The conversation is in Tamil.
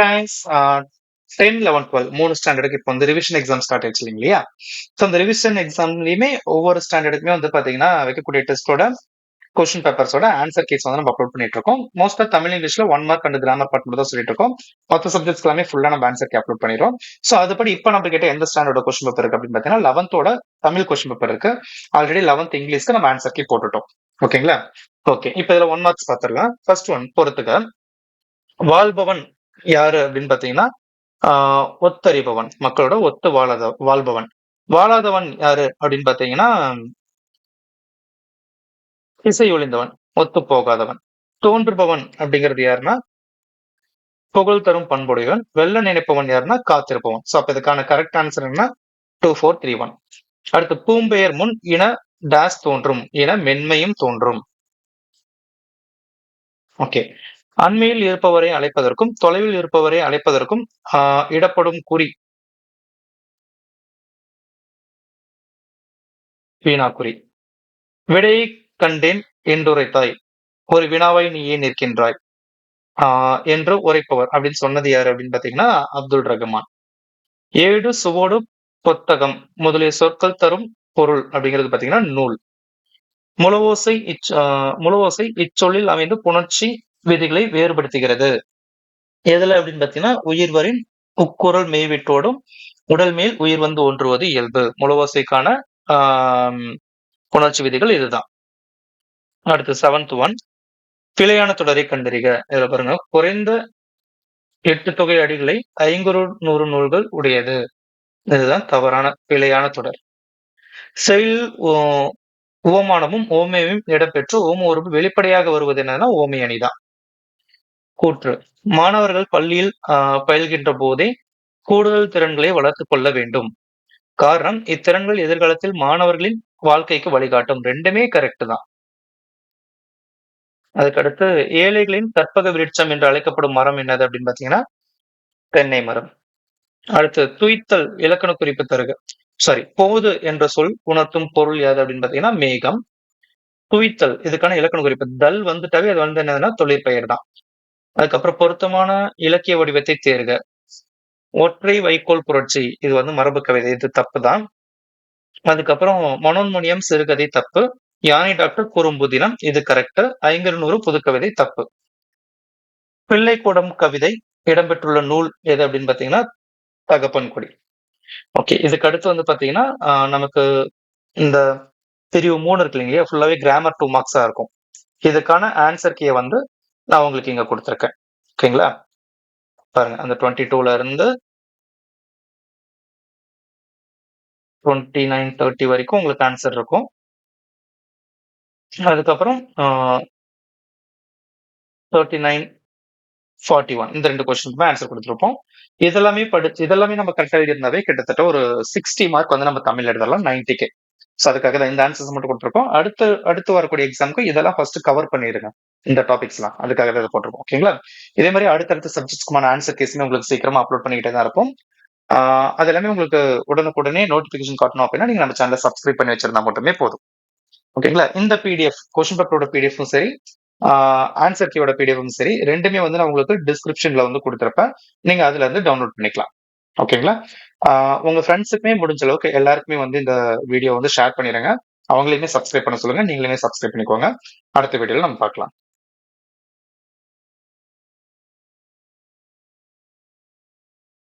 கைஸ் டென் லெவன் டுவெல் மூணு ஸ்டாண்டர்டுக்கு இப்போ வந்து ரிவிஷன் எக்ஸாம் ஸ்டார்ட் ஆயிடுச்சு இல்லைங்களா? ஸோ அந்த ரிவிஷன் எக்ஸாம்லயுமே ஒவ்வொரு ஸ்டாண்டர்டுக்குமே வந்து பாத்தீங்கன்னா வைக்கக்கூடிய டெஸ்ட்டோட கொஸ்டின் பேப்பர்ஸோட ஆன்சர் கேஸ் வந்து நம்ம அப்லோட் பண்ணிட்டு இருக்கோம். மோஸ்டா தமிழ் இங்கிலீஷ்ல one mark and grammar part மட்டும் தான் சொல்லிட்டு இருக்கோம். மற்ற சப்ஜெக்ட்ஸ் எல்லாமே ஃபுல்லா நம்ம ஆன்சர் கே அப்லோட் பண்ணிடுறோம். ஸோ அதுபடி இப்போ நம்ம கிட்ட எந்த ஸ்டாண்டர்டோட கொஸ்டின் பேப்பர் இருக்கு அப்படின்னு பாத்தீங்கன்னா லெவன்த்தோட தமிழ் கொஸ்டின் பேப்பர் இருக்கு. ஆல்ரெடி லெவன்த் இங்கிலீஷ்க்கு நம்ம ஆன்சர் கே போட்டுட்டோம். ஓகேங்களா ஓகே இப்போ இதுல ஒன் மார்க்ஸ் பார்த்துருலாம் ஃபர்ஸ்ட் ஒன் பொறுத்துக்க வாழ்பவன் யாரு அப்படின்னு பாத்தீங்கன்னா ஆஹ் ஒத்தறிபவன் மக்களோட ஒத்து வாழாத வாழ்பவன். வாழாதவன் யாரு அப்படின்னு பாத்தீங்கன்னா இசை ஒளிந்தவன் ஒத்து போகாதவன். தோன்றுபவன் அப்படிங்கிறது யாருன்னா புகழ் தரும் பண்புடையவன் வெள்ள நினைப்பவன் யாருன்னா காத்திருப்பவன். சோ அப்ப இதுக்கான கரெக்ட் ஆன்சர் என்ன டூ ஃபோர் த்ரீ ஒன் அடுத்து பூம்பெயர் முன் இன டேஸ் தோன்றும் இன மென்மையும் தோன்றும். ஓகே அண்மையில் இருப்பவரை அழைப்பதற்கும் தொலைவில் இருப்பவரை அழைப்பதற்கும் ஆஹ் இடப்படும் குறி. வீணாக்குறி. விடையை கண்டேன் என்றுரைத்தாய். ஒரு வினாவை நீ ஏன் நிற்கின்றாய்? ஆஹ் என்று உரைப்பவர். அப்படின்னு சொன்னது யாரு அப்படின்னு பாத்தீங்கன்னா அப்துல் ரஹ்மான். ஏடு சுவோடு புத்தகம். முதலிய சொற்கள் தரும் பொருள் அப்படிங்கிறது பாத்தீங்கன்னா நூல். முழவோசை இச் முழவோசை இச்சொல்லில் அமைந்து புணர்ச்சி விதிகளை வேறுபடுத்துகிறது. எதுல அப்படின்னு பாத்தீங்கன்னா உயிர்வரின் உக்குரல் மெய்விட்டோடும் உடல் மேல் உயிர் வந்து ஒன்றுவது இயல்பு. முழவோசைக்கான ஆஹ் புணர்ச்சி விதிகள் இதுதான். அடுத்து செவன்த் ஒன் பிழையான தொடரை கண்டறிக. இதுல பாருங்க குறைந்த எட்டு தொகை அடிகளை ஐங்குறு நூறு நூல்கள் உடையது. இதுதான் தவறான பிழையான தொடர். செயல் உவமானமும் ஓமேவும் இடம்பெற்று ஓம உறுப்பு வெளிப்படையாக வருவது என்னன்னா ஓமை அணிதான். கூற்று. மாணவர்கள் பள்ளியில் பயில்கின்ற போதே கூடுதல் திறன்களை வளர்த்துக் கொள்ள வேண்டும். காரணம் இத்திறன்கள் எதிர்காலத்தில் மாணவர்களின் வாழ்க்கைக்கு வழிகாட்டும். ரெண்டுமே கரெக்ட் தான். அதுக்கடுத்து ஏழைகளின் கற்பக விருட்சம் என்று அழைக்கப்படும் மரம் என்னது அப்படின்னு பாத்தீங்கன்னா தென்னை மரம். அடுத்து துய்த்தல் இலக்கண குறிப்பு தருக. சாரி போது என்ற சொல் உணர்த்தும் பொருள் யாது அப்படின்னு பாத்தீங்கன்னா மேகம். துய்த்தல் இதுக்கான இலக்கண குறிப்பு. தல் வந்துட்டாவே அது வந்து என்னதுன்னா தொழிற்பெயர் தான். அதுக்கப்புறம் பொருத்தமான இலக்கிய வடிவத்தை தேர்க. ஒற்றை வைக்கோல் புரட்சி இது வந்து மரபு கவிதை இது தப்பு தான் அதுக்கப்புறம் மனோன்முனியம் சிறுகதை தப்பு. யானை டாக்டர் குறும்புதினம் இது கரெக்ட் ஐங்கரநூறு புதுக்கவிதை தப்பு. பிள்ளைக்கூடம் கவிதை இடம்பெற்றுள்ள நூல் எது அப்படின்னு பாத்தீங்கன்னா தகப்பன் கொடி. ஓகே இதுக்கு அடுத்து வந்து பாத்தீங்கன்னா நமக்கு இந்த பிரிவு மூணு இருக்கு இல்லைங்களா ஃபுல்லாவே கிராமர் டூ மார்க்ஸா இருக்கும். இதுக்கான ஆன்சர் கே வந்து நான் உங்களுக்கு இங்க கொடுத்துருக்கேன். ஓகேங்களா? பாருங்க அந்த டுவெண்ட்டி டூல இருந்து டுவெண்ட்டி நைன் தேர்ட்டி வரைக்கும் உங்களுக்கு ஆன்சர் இருக்கும். அதுக்கப்புறம் தேர்ட்டி நைன் ஃபார்ட்டி ஒன் இந்த ரெண்டு கொஸ்டினுக்குமே ஆன்சர் கொடுத்துருப்போம். இதெல்லாமே படிச்சு இதெல்லாமே நம்ம கரெக்டாக எழுதியிருந்தாவே கிட்டத்தட்ட ஒரு சிக்ஸ்டி மார்க் வந்து நம்ம தமிழ் எழுதலாம் நைன்டிக்கு ஸோ அதுக்காக தான் இந்த ஆன்சர்ஸ் மட்டும் கொடுத்துருக்கோம். அடுத்து அடுத்து வரக்கூடிய எக்ஸாமுக்கு இதெல்லாம் ஃபர்ஸ்ட் கவர் பண்ணிடுங்க இந்த டாபிக்ஸ்லாம் அதுக்காக தான் போட்டிருக்கோம். ஓகேங்களா இதே மாதிரி அடுத்தடுத்த சப்ஜெக்ட்ஸ்க்குமான ஆன்சர் கேஸுமே உங்களுக்கு சீக்கிரமா அப்லோட் பண்ணிக்கிட்டே தான் இருக்கும் அது எல்லாமே உங்களுக்கு உடனுக்குடனே நோட்டிபிகேஷன் காட்டணும் அப்படின்னா நீங்க நம்ம சேனலை சப்ஸ்கிரைப் பண்ணி வச்சிருந்தா மட்டுமே போதும். ஓகேங்களா இந்த பிடிஎஃப் கொஸ்டின் பேப்பரோட பிடிஎஃப்பும் சரி ஆன்சர் கீயோட பிடிஎஃப்பும் சரி ரெண்டுமே வந்து நான் உங்களுக்கு டிஸ்கிரிப்ஷன்ல வந்து கொடுத்துருப்பேன் நீங்க அதுல இருந்து டவுன்லோட் பண்ணிக்கலாம். ஓகேங்களா உங்க ஃப்ரெண்ட்ஸுக்குமே முடிஞ்ச அளவுக்கு எல்லாருக்குமே வந்து இந்த வீடியோ வந்து ஷேர் பண்ணிடுங்க அவங்களையுமே சப்ஸ்கிரைப் பண்ண சொல்லுங்க. நீங்களுமே சப்ஸ்கிரைப் பண்ணிக்கோங்க. அடுத்த வீடியோல நம்ம பார்க்கலாம்.